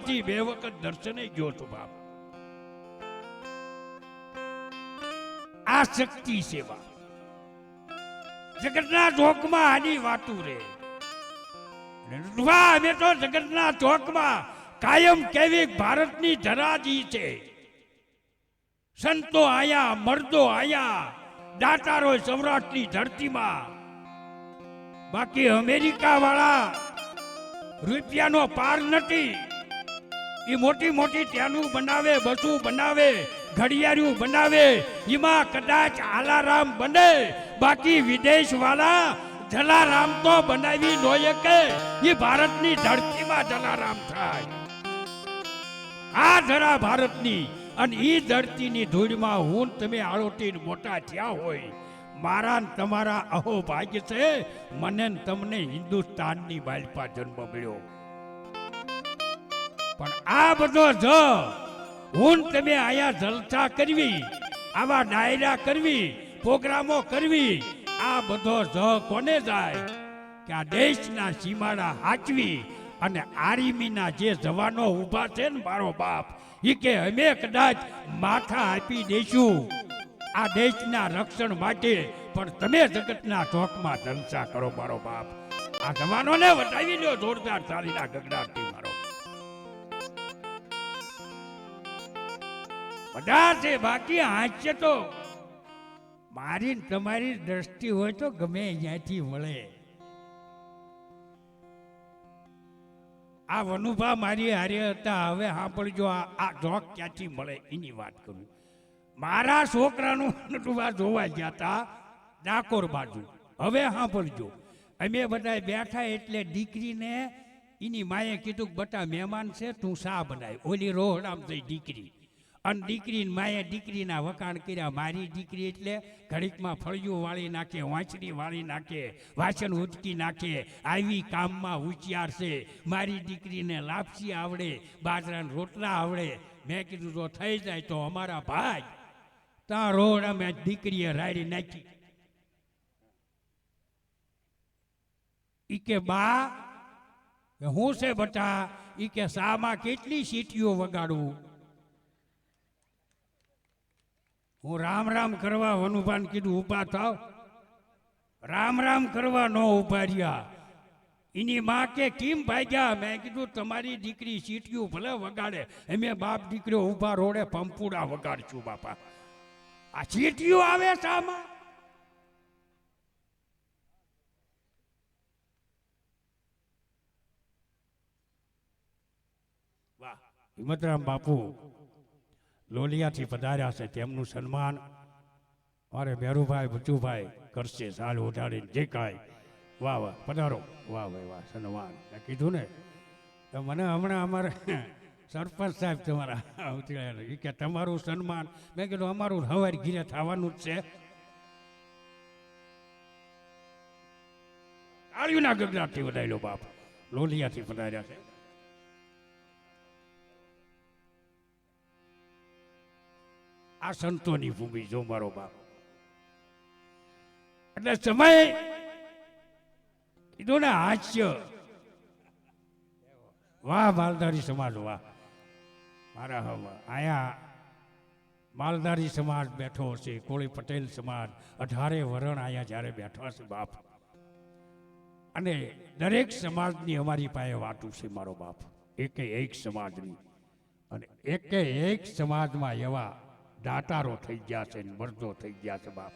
અંબાજી બે વખત દર્શને ગયો છું બાપ. આ શક્તિ સેવા. જગતના ચોકમાં આની વાતું રે. અમે તો જગતના ચોકમાં કાયમ કેવી ભારતની ધરાજી છે. સંતો આયા, મર્દો આયા દાતારો સૌરાષ્ટ્રની ધરતીમાં. બાકી અમેરિકા વાળા રૂપિયાનો પાર નથી. એ મોટી મોટી ટેનું બનાવે, બસું બનાવે ઘડિયાળું બનાવે, એમાં કદાચ આલારામ બને. બાકી વિદેશ વાળા જલારામ તો બનાવી નો કે એ ભારતની ધરતીમાં જલારામ થાય. આ જરા ભારતની અને એ ધરતીની ધૂળમાં હું તમે આળોટીને મોટા થયા હોય. મારા તમારા અહો ભાગ્ય છે, મને તમને હિન્દુસ્તાનની બાલપા જન્મ મળ્યો. પણ આ બધો જ હું તમે આયા જલસા કરવી, આવા ડાયરા કરવી, પ્રોગ્રામો કરવી, આ બધો જ કોને જાય? કે આ દેશના સીમાડા હાચવી અને આર્મીના જે જવાનો ઊભા છે ને મારો બાપ એ કે અમે કદાચ માથા આપી દઈશું આ દેશના રક્ષણ માટે પણ તમે જગતના ચોકમાં જલસા કરો મારો બાપ. આ જવાનોને વટાવી લો, જોરદાર તાલીના ગગડાટથી મારો બધા છે બાકી હાસ્ય તો મારી તમારી દ્રષ્ટિ હોય તો ગમે અહીંયાથી મળે આ વનુભા મારી હારે હતા, હવે સાંભળજો, આ જોક ક્યાંથી મળે એની વાત કરું. મારા છોકરાનું વનુભા જોવા ગયા હતા ડાકોર બાજુ. હવે સાંભળજો. અમે બધા બેઠા એટલે દીકરીને એની માએ કીધું કે, બટા, મહેમાન છે, તું શા બનાય? ઓલી રોહડામ થઈ દીકરી. અને દીકરીને માએ દીકરીના વખાણ કર્યા. મારી દીકરી એટલે ઘડીકમાં ફળિયું વાળી નાખે, વાંચડી વાળી નાખે, વાસણ ઉચકી નાખે, આવી કામમાં હોશિયાર છે. મારી દીકરીને લાપસી આવડે, બાજરાના રોટલા આવડે. મેં કીધું તો થઈ જાય તો અમારા ભાઈ ત્યાં રોડ અમે દીકરીએ રાડી નાખી. ઈ કે, બા, હું છે બટા? ઈ કે, શામાં કેટલી સીટીઓ વગાડવું હું રામ રામ કરવા હનુમાન કીધું, ઊભા થાવ. રામ રામ કરવા ન ઊભા રહ્યા. એની માં કે, કેમ ભાગ્યા? મેં કીધું, તમારી દીકરી સીટીયું ભલે વગાડે. અમે બાપ દીકરીઓ ઊભા રોડે પંપુડા વગાડશું, બાપા. આ સીટીયું આવે શામાં? વાહ, હિંમતરામ બાપુ લોલિયાથી પધાર્યા છે, તેમનું સન્માન મારે મેરુભાઈ બચુભાઈ કરશે, સાલ ઉઠાડીને જે કાંઈ. વાહ વાહ, પધારો. વાહ ભાઈ વાહ, સન્માન. મેં કીધું ને, તો મને હમણાં અમારે સરપંચ સાહેબ તમારા ઉતર્યા એ કે તમારું સન્માન, મેં કીધું અમારું હવાઈ ઘીરે થવાનું જ છે. આર્યુના ગગડાથી વધારેલો બાપ, લોલિયાથી પધાર્યા છે. આ સંતોની ભૂમિ જો મારો બાપ. એટલે સમય કીધું ને હાસ્ય. વાહ, માલધારી સમાજ, વાહ. મારા હવે આયા માલધારી સમાજ બેઠો છે કોળી પટેલ સમાજ, અઢારે વરણ આયા જ્યારે બેઠા છે બાપ. અને દરેક સમાજની અમારી પાસે વાતું છે મારો બાપ. એકે એક સમાજની. અને એકે એક સમાજમાં એવા દાતારો થઈ ગયા છે ને થઈ ગયા છે બાપ.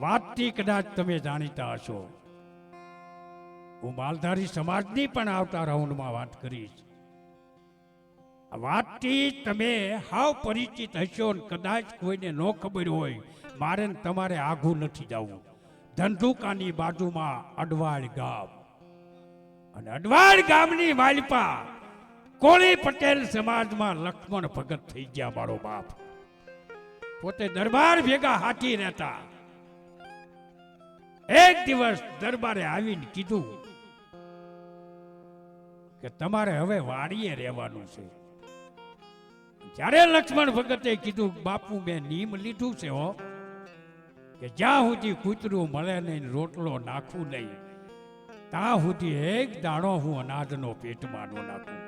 વાતથી કદાચ તમે જાણીતા હશો. હું માલધારી સમાજની પણ આવતા રાઉન્ડમાં વાત કરીશ. વાતથી તમે હાવ પરિચિત હશો ને કદાચ કોઈને ન ખબર હોય, મારે તમારે આઘું નથી જવું. ધંધુકાની બાજુમાં અડવાળ ગામ. અને અડવાળ ગામની માલપા કોળી પટેલ સમાજમાં લક્ષ્મણ ભગત થઈ ગયા મારો બાપ. પોતે દરબાર ભેગા હાથી રહેતા. એક દિવસ દરબારે આવીને કીધું કે તમારે હવે વાડીએ રહેવાનું છે. જ્યારે લક્ષ્મણ ભગતે કીધું, બાપુ, મેં નિયમ લીધું છે હો, કે જ્યાં સુધી કૂતરું મળે નહીં, રોટલો નાખવું નહીં, ત્યાં સુધી એક દાણો હું અનાજનો પેટમાં ન નાખું.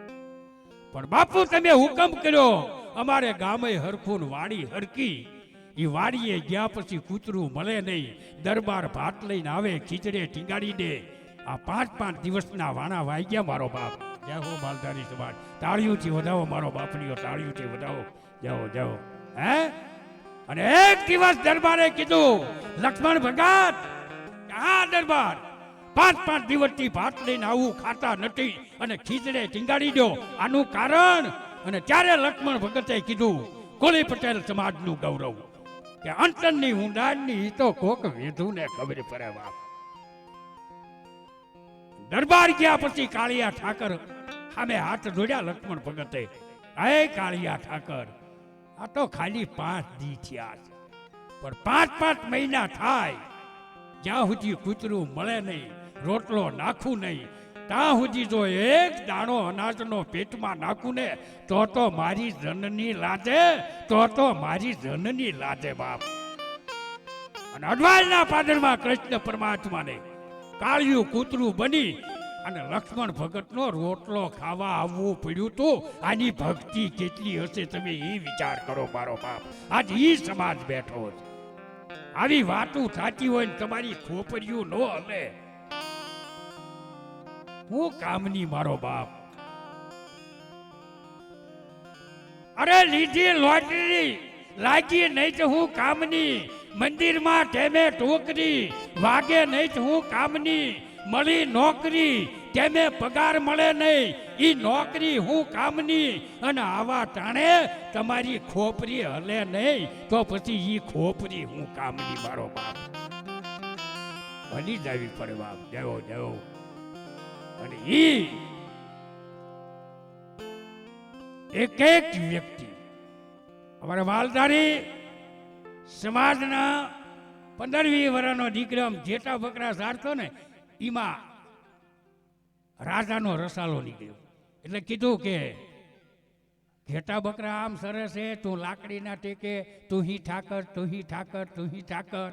પણ બાપુ, તમે હુકમ કર્યો. અમારે ગામે હરખું વાડી હરકી એ વાડીએ ગયા પછી કૂતરું મળે નહીં. દરબાર ભાત લઈને આવે, ખીચડે ટીંગાડી દે. આ પાંચ પાંચ દિવસના વાણા વાઈ ગયા મારો બાપ. જય હો માલધારી સમાજ. તાળીઓથી વધાવો મારો બાપડીઓ તાળીઓથી વધાવો. જાઓ જાઓ હે. અને એક દિવસ દરબારે કીધું, લક્ષ્મણ ભગત હા દરબાર પાંચ પાંચ દિવસથી ભાત લઈને આવું ખાતા નથી અને ખીચડે ટીંગાડી દો. આનું કારણ? અને ત્યારે લક્ષ્મણ ભગતે કીધું કોલી પટેલ સમાજનું ગૌરવ. કે અંતરની ઊંડાણની ઈ તો કોક વેધુને ખબર પડે બાપ. દરબાર ગયા પછી કાળિયા ઠાકર સામે હાથ જોડ્યા લક્ષ્મણ ભગતે. હે કાળિયા ઠાકર, આ તો ખાલી પાંચ દી થયા છે. પણ પાંચ પાંચ મહિના થાય, જ્યાં સુધી કૂતરું મળે નહીં રોટલો નાખું નહીં. ત્યાં સુધી જો એક દાણો અનાજનો પેટમાં નાખું ને, તો તો મારી જનની લાજે, તો તો મારી જનની લાજે બાપ. અને અડવાલના પાદરમાં કૃષ્ણ પરમાત્માને કાળિયું કૂતરું બની અને લક્ષ્મણ ભગતનો રોટલો ખાવા આવવું પડ્યું તો આની ભક્તિ કેટલી હશે તમે એ વિચાર કરો મારો બાપ. આજ એ સમાજ બેઠો છે. આવી વાતું થતી હોય ને તમારી ખોપરિયું નો હલે. હું કામની મારો બાપ. અરે લીધી લોટરી, લાગી નહીં તો હું કામની. મંદિરમાં ટેમે ટોકરી, વાગે નહીં તો હું કામની. મળી નોકરી તેમે પગાર મળે નહીં. ઈ નોકરી હું કામની. અને આવા ટાણે તમારી ખોપરી હલે નહીં. તો પછી ઈ ખોપરી હું કામની મારો બાપ. ભલી જાવી પડે બાપ જયો જયો અને ઈ એક એક વ્યક્તિ, અમારા વાલધારી સમાજના પંદર વીસ વર્ષનો દીકરો જેટા બકરા સારતો ને એમાં રાજાનો રસાલો નીકળ્યો. એટલે કીધું કે ઘેટા બકરા આમ સરસ છે, તું લાકડીના ટેકે, તું હી ઠાકર, તું હી ઠાકર, તું હી ઠાકર.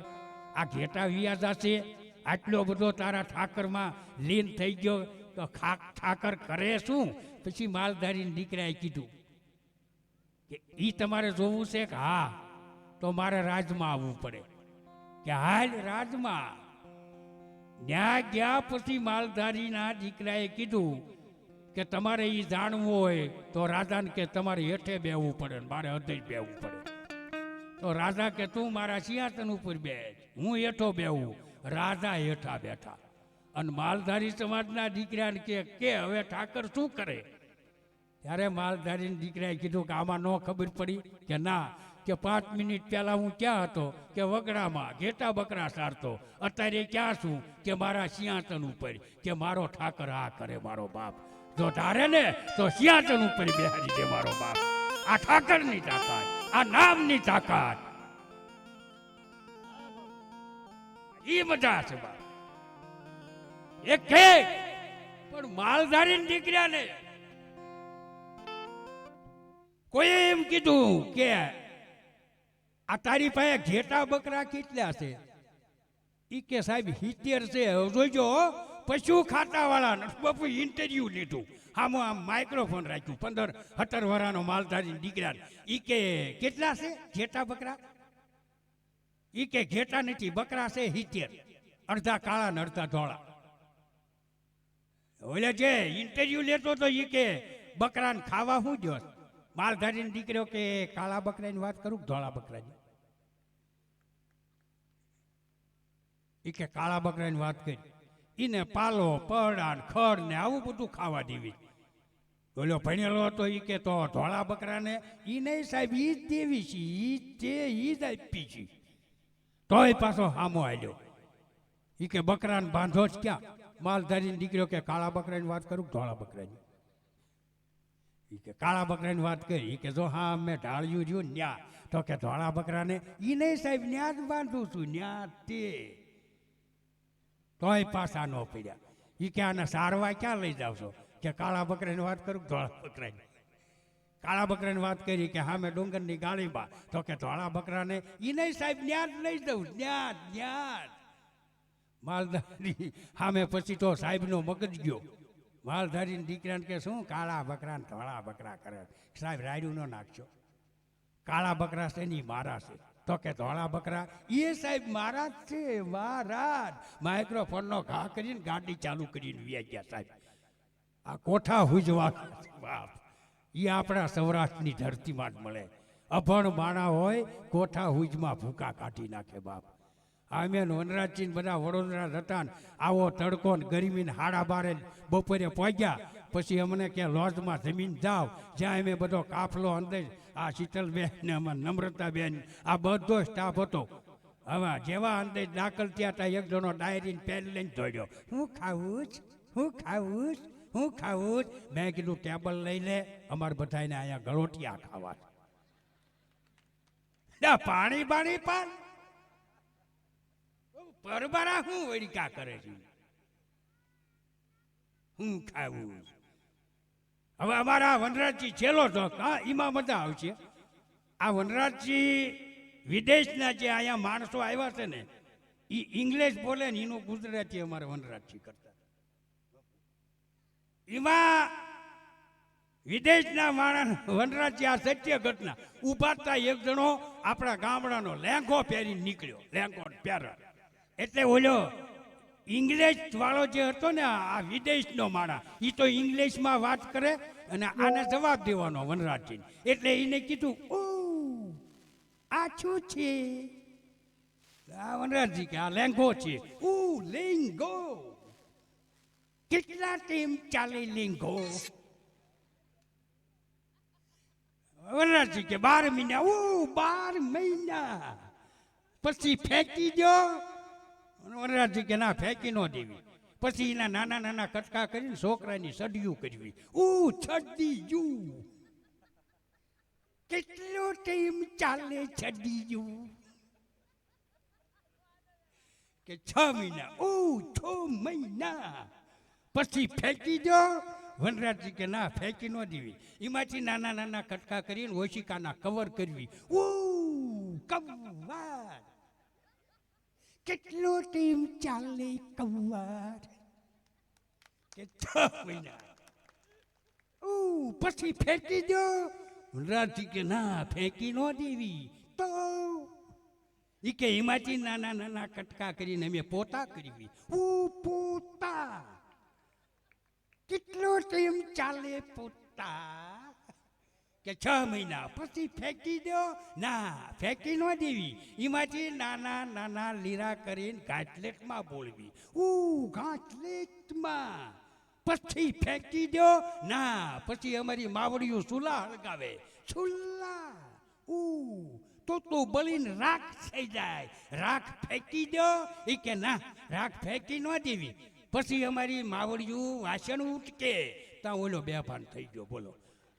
આ ઘેટા વ્યાજા છે. આટલો બધો તારા ઠાકરમાં લીન થઈ ગયો, તો ખાક ઠાકર કરે શું? પછી માલધારી દીકરાએ કીધું કે એ તમારે જોવું છે કે હા, તો મારે રાજમાં આવવું પડે. કે, હાલ રાજમાં. ન્યાય ગયા પછી માલધારીના દીકરાએ કીધું કે, તમારે એ જાણવું હોય તો રાજાને કે, તમારે હેઠે બેહવું પડે મારે હૃદય બેહવું પડે. તો રાજા કે, તું મારા સિંહાસન ઉપર બેસ, હું હેઠો બેહું. રાજા હેઠા બેઠા. અને માલધારી સમાજના દીકરાને કે કે હવે ઠાકર શું કરે? ત્યારે માલધારીની દીકરાએ કીધું કે, આમાં ન ખબર પડી કે ના, કે પાંચ મિનિટ પહેલા હું ક્યાં હતો? કે વગડામાં, ઘેટા બકરા સારતો. અત્યારે ક્યાં છું? કે મારા સિંહાસન ઉપર, કે મારો ઠાકર આ કરે મારો બાપ. જો ધારે ને, તો સિંહાસન ઉપર બેહાડી દે મારો બાપ. આ ઠાકરની તાકાત, આ નામની તાકાત. ઈ મજા બાપ. એક કે પણ માલધારી દીકરાને કોઈ એમ કીધું કે આ તારી પાસે ઘેટા બકરા કેટલા છે? ઈ કે સાહેબ હિત્તેર છે. જોઈજો પશુ ખાતા વાળા બાપુ ઇન્ટરવ્યુ લીધું. આમ આમ માઇક્રોફોન રાખ્યું. પંદર, સત્તર વર્ષનો માલધારી દીકરા ઈ કે, કેટલા છે? ઘેટા બકરા? ઈ કે ઘેટા નથી બકરા છે હિતેર. અડધા કાળા ને અડધા ધોળા. ઓલે જે ઇન્ટરવ્યુ લેતો તો ઈ કે, બકરાને ખાવા શું જો માલધારીનો દીકરો કે, કાળા બકરાની વાત કરું ધોળા બકરાની? ઈ કે, કાળા બકરાની વાત કરી. ઈને પાલો, પરડા ને ખડ ને આવું બધું ખાવા દેવી. ઓલો ભણેલો હતો ઈ કે, તો ધોળા બકરાને ઈ નહીં સાહેબ, ઈ જ દેવી છે, ઈ તે ઈ જ આપી છે. તોય પાછો હામો આવ્યો ઈ કે બકરાને બાંધો જ ક્યાં? માલધારીનો દીકરો કે કાળા બકરાની વાત કરું ધોળા બકરાની? ઈ કે કાળા બકરાની વાત કરી. કે જો હા, મેં ઢાળ્યું ને ન્યા. તો કે ધોળા બકરાને એ નહીં સાહેબ, ન્યા જ બાંધું છું, ન્યા તે. તોય પાછા ન પડ્યા. ઈ કે આને સારવા ક્યાં લઈ જાવ છો કે કાળા બકરાની વાત કરું ધોળા બકરાની? કાળા બકરાની વાત કરી કે હા, મેં ડુંગરની ગાળીમાં તો કે ધોળા બકરાને એ નહીં સાહેબ જ્ઞાન લઈ દઉં જ્ઞાન જ્ઞાન માલધારી, હા, મેં પછી તો સાહેબનો મગજ ગયો. માલધારીના દીકરાને કે શું, કાળા બકરા ને ધોળા બકરા કરે. સાહેબ, રાયડું ન નાખજો. કાળા બકરા છે ને મારા છે. તો કે ધોળા બકરા એ સાહેબ મારા જ છે, મારા માઇક્રોફોનનો ઘા કરીને ગાડી ચાલુ કરીને વ્યા ગયા સાહેબ. આ કોઠા હુજવા બાપ. એ આપણા સૌરાષ્ટ્રની ધરતીમાં જ મળે. અભણ માણા હોય, કોઠા હુજમાં ભૂકા કાઢી નાખે બાપ. અમે વનરાજજી ને બધા વડોદરા જતા આવો તડકો ને ગરમી હાડા બારે બપોરે પહોંચ્યા પછી અમને કે લોજમાં જમીન જાવ, જ્યાં અમે બધો કાફલો અંદર આ શીતલબેન ને અમાર નમ્રતાબેન, આ બધો સ્ટાફ હતો. હવે જેવા અંદર દાખલ થયા હતા એક જણો ડાયરીને પેન લઈને દોડ્યો. હું ખાવું જ હું ખાવું જ હું ખાવું જ? મેં કીધું, ટેબલ લઈ લે અમારે બધાને અહીંયા ગળોટિયા ખાવા. પાણી પાણી પાન. પરબારા હું વળીકા કરે છે? હું ખાવું હવે અમારા વનરાજજી છેલ્લો તો હા એમાં મજા આવશે. આ વનરાજજી વિદેશના જે અહીંયા માણસો આવ્યા છે ને એ ઇંગ્લિશ બોલે ને, એનું ગુજરાતી અમારે વનરાજજી કરતા એમાં વિદેશના માણસ વનરાજજી આ સત્ય ઘટના. ઉભાતા એક જણો આપણા ગામડાનો લેંઘો પહેરી નીકળ્યો, લેંઘો પહેરો એટલે ઓલો ઇંગ્લિશ વાળો જે હતો ને આ વિદેશનો માણા એ તો ઇંગ્લિશમાં વાત કરે અને આને જવાબ દેવાનો વનરાજજી એટલે એને કીધું ઓ આ શું છે? આ વનરાજજી કે, આ લેંઘો છે. ઓ લેંગો કેટલા ટીમ ચાલે લીંગો? વનરાજજી કે બાર મહિના. ઓ, બાર મહિના. પછી ફેંકી દો. વનરાજજી કે ના, ફેંકી ન દેવી. પછી એના નાના નાના કટકા કરીને છોકરાની સડિયું કરવી. ઓ જુ. કેટલો ટાઈમ ચાલે છડીયું કે છ મહિના. ઓ, છ મહિના. પછી ફેંકી દો. વનરાજજી કે, ના, ફેંકી ન દેવી. એમાંથી નાના નાના કટકા કરીને ઓશિકાના કવર કરવી. ઓ કવ્વાર. કેટલો ટીમ ચાલે કવ્વાર. કે છ મહિના. પછી ફેંકી દો. વનરાજજી કે, ના, ફેંકી ન દેવી. તો એ કે, એમાંથી નાના નાના કટકા કરીને અમે પોતા કરવી ઓ પોતા. કેટલો ટાઈમ ચાલે પોતા? કે છ મહિના પછી ફેંકી દો? ના, ફેંકી ન દેવી. એમાંથી નાના નાના લીરા કરીને ગાંટલેટમાં બોલવી ઉ ગાંટલેટમાં પછી ફેંકી દો? ના, પછી અમારી માવડીઓ ચૂલા હળગાવે. ચૂલા ઉ તો તો બળીને રાખ થઈ જાય. રાખ ફેંકી દો? એ કે ના, રાખ ફેંકી ન દેવી. પછી અમારી માવડિયું વાસણ ઉટકે, ત્યાં ઓલો બેભાન થઈ ગયો, બોલો,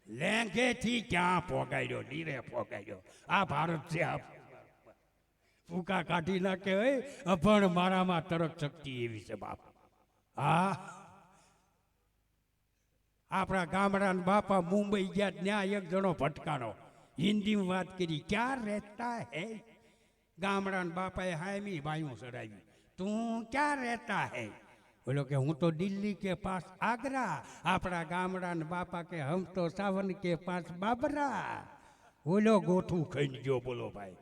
લેંઘેથી ક્યાં પોગાડ્યો નીરે પોગાડ્યો? આ ભારત છે, આ ફૂકા કાઢી નાખે હોય અભણ મારામાં તરક શક્તિ એવી છે, બાપ. હા. આપણા ગામડાના બાપા મુંબઈ ગયા, ત્યાં એક જણો ભટકાણો. હિન્દીમાં વાત કરી, ક્યાં રહેતા હે? ગામડાના બાપાએ હાયમી બાયું ચડાવી તું ક્યાં રહેતા હે? બોલો કે, હું તો દિલ્હી કે પાસ આગ્રા, આપણા ગામડાના બાપા કે, હમ તો સાવન કે પાસ બાબરા. બોલો ગોઠું ખાઈને ગયો બોલો ભાઈ.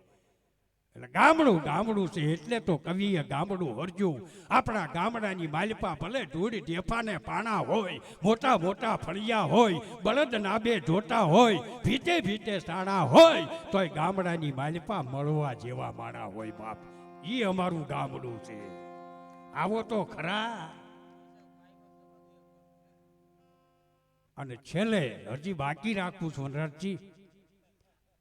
એટલે ગામડું ગામડું છે, એટલે તો કવિએ ગામડું હરજ્યું. આપણા ગામડાની માલપા ભલે ધૂળ ઢેફાને પાણા હોય, મોટા મોટા ફળિયા હોય, બળદ નાબે જોતા હોય, ભીતે ભીતે સાણા હોય, તોય ગામડાની માલપા મળવા જેવા માણા હોય બાપ. એ અમારું ગામડું છે. આવો તો ખરા. અને છેલ્લે હજી બાકી રાખું છું, વનરાજજી.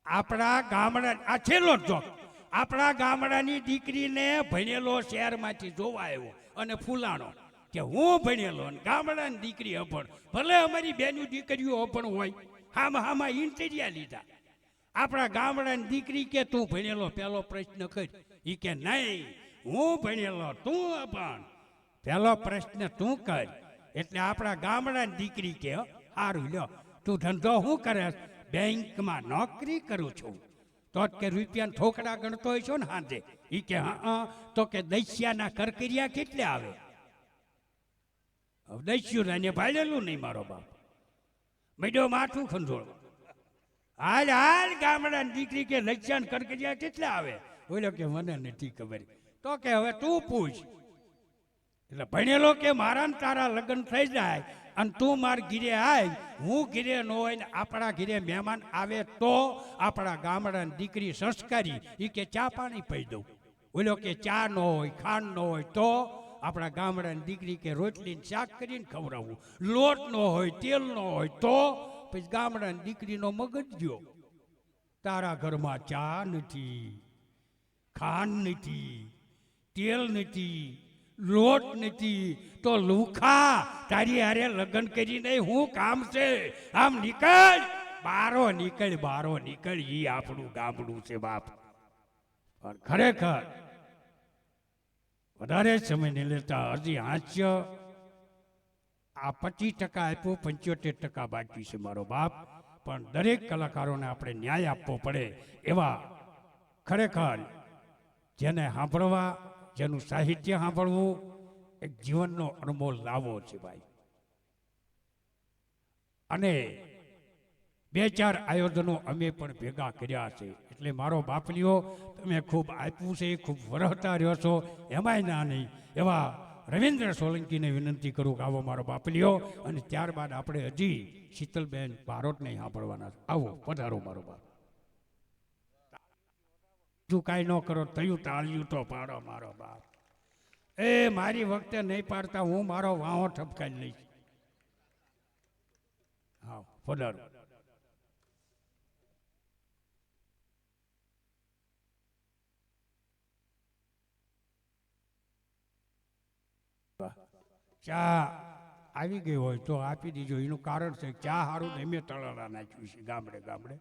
આપણા ગામડા, આ છેલ્લો જ જોક આપણા ગામડાની દીકરીને ભણેલો શહેરમાંથી જોવા આવ્યો અને ફૂલાણો કે હું ભણેલો અને ગામડાની દીકરી અભણ. ભલે અમારી બેનું દીકરીઓ અભણ હોય, હામાં હામાં ઇન્ટેરિયા લીધા. આપણા ગામડાની દીકરી કે તું ભણેલો, પહેલો પ્રશ્ન કર. એ કે નહીં હું ભણેલો, તું અભણ. પહેલો પ્રશ્ન તું કર. એટલે આપણા ગામડાની દીકરી કે સારું લ્યો. તું ધંધો શું કરે બેંકમાં નોકરી કરું છું. તો કે રૂપિયાના ઠોકડા ગણતો હોય છો ને હાંધે એ કે, હા તો કે, દૈસ્યાના કરકરિયા કેટલે આવે? દૈસ્યું એને ભાડેલું નહીં મારો બાપ. મેડો માથું ખંજોળ. હાલ હાલ, ગામડાની દીકરી કે લજ્જાન કરકરિયા કેટલે આવે? બોલો કે, મને નથી ખબર. તો કે હવે તું પૂછ. એટલે ભણેલો કે મારા તારા લગ્ન થઈ જાય અને તું માર ઘીરે આય, હું ઘીરે ન હોય ને આપણા ઘીરે મહેમાન આવે તો આપણા ગામડાની દીકરી સંસ્કારી એ કે ચા પાણી પી દઉં. ઓલો કે ચા ન હોય, ખાંડ ન હોય તો આપણા ગામડાની દીકરી કે રોટલીને શાક કરીને ખવડાવવું લોટ ન હોય, તેલ ન હોય તો પછી ગામડાની દીકરીનો મગજ ગયો. તારા ઘરમાં ચા નથી, ખાંડ નથી તેલ નથી, લોટ નથી, તો લુખા, તારી હારે લગ્ન કરીને હું કામ છે? આમ નીકળ. બારો નીકળ બારો નીકળ, ઈ આપણું ગામડું છે બાપ. પણ ખરેખર વધારે સમય નહીં લેતા હજી હાસ્ય. આ પચીસ ટકા આપ્યો, પંચોતેર ટકા બાકી છે મારો બાપ. પણ દરેક કલાકારોને આપણે ન્યાય આપવો પડે એવા ખરેખર જેને સાંભળવા જેનું સાહિત્ય સાંભળવું એક જીવનનો અણમોલ લાવો છે ભાઈ. અને બે ચાર આયોજનો અમે પણ ભેગા કર્યા છે. એટલે મારો બાપલીઓ, તમે ખૂબ આપ્યું છે, ખૂબ વરહતા રહ્યો છો. એમાંય ના નહીં. એવા રવિન્દ્ર સોલંકીને વિનંતી કરું કે આવો મારો બાપલીઓ. અને ત્યારબાદ આપણે હજી શીતલબેન બારોટને સાંભળવાના આવો પધારો મારો બાપ. તું કાંઈ ન કરો તયું તાળ્યું તો પાડો મારો બાપ. એ મારી વખતે નહીં પાડતા, હું મારો વાહો ઠપકાઈ લઈશ. હા પધારો. ચા આવી ગઈ હોય તો આપી દીજો. એનું કારણ છે ચા સારું ને મેં તળાલા નાખ્યું છે ગામડે ગામડે.